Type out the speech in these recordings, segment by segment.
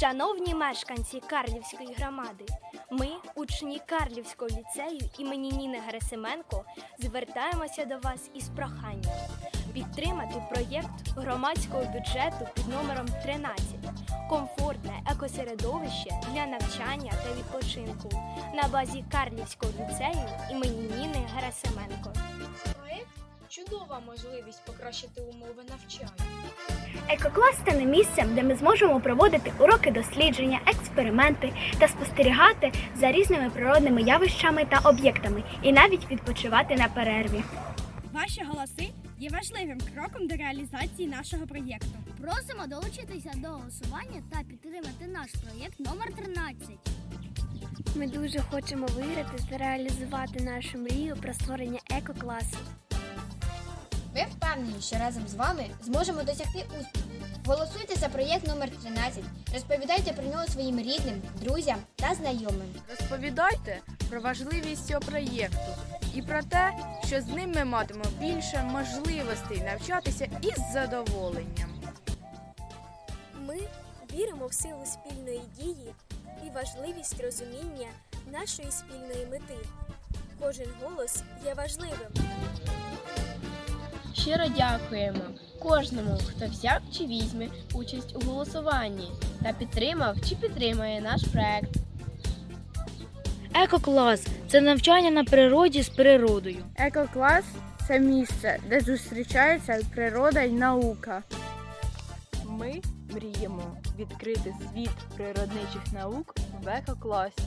Шановні мешканці Карлівської громади, ми, учні Карлівського ліцею імені Ніни Герасименко, звертаємося до вас із проханням підтримати проєкт громадського бюджету під номером 13 комфортне екосередовище для навчання та відпочинку на базі Карлівського ліцею імені Ніни Герасименко. Чудова можливість покращити умови навчання. Екоклас стане місцем, де ми зможемо проводити уроки дослідження, експерименти та спостерігати за різними природними явищами та об'єктами, і навіть відпочивати на перерві. Ваші голоси є важливим кроком до реалізації нашого проєкту. Просимо долучитися до голосування та підтримати наш проєкт номер 13. Ми дуже хочемо виграти та реалізувати нашу мрію про створення екокласу. Впевнені, що разом з вами зможемо досягти успіху. Голосуйте за проєкт номер 13 розповідайте про нього своїм рідним, друзям та знайомим. Розповідайте про важливість цього проєкту і про те, що з ним ми матимемо більше можливостей навчатися із задоволенням. Ми віримо в силу спільної дії і важливість розуміння нашої спільної мети. Кожен голос є важливим. Щиро дякуємо кожному, хто взяв чи візьме участь у голосуванні та підтримав чи підтримає наш проект. Екоклас це навчання на природі з природою. Екоклас це місце, де зустрічаються природа й наука. Ми мріємо відкрити світ природничих наук в екокласі.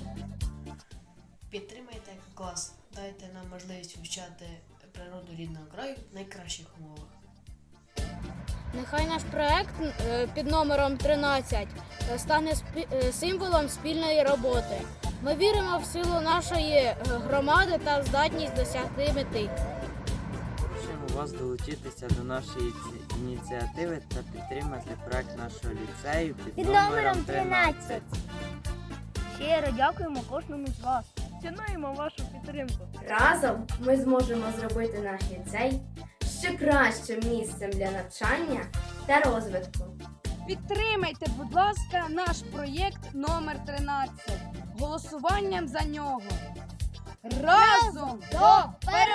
Підтримайте клас, дайте нам можливість вивчати природу рідного краю в найкращих умовах. Нехай наш проект е, під номером 13 стане е, символом спільної роботи. Ми віримо в силу нашої е, громади та здатність досягти мети. Просимо вас долучитися до нашої ініціативи та підтримати проект нашого ліцею під, Під номером 13. Щиро дякуємо кожному з вас. Цінуємо вашу підтримку. Разом ми зможемо зробити наш ліцей ще кращим місцем для навчання та розвитку. Підтримайте, будь ласка, наш проєкт номер 13 голосуванням за нього. Разом до перемоги!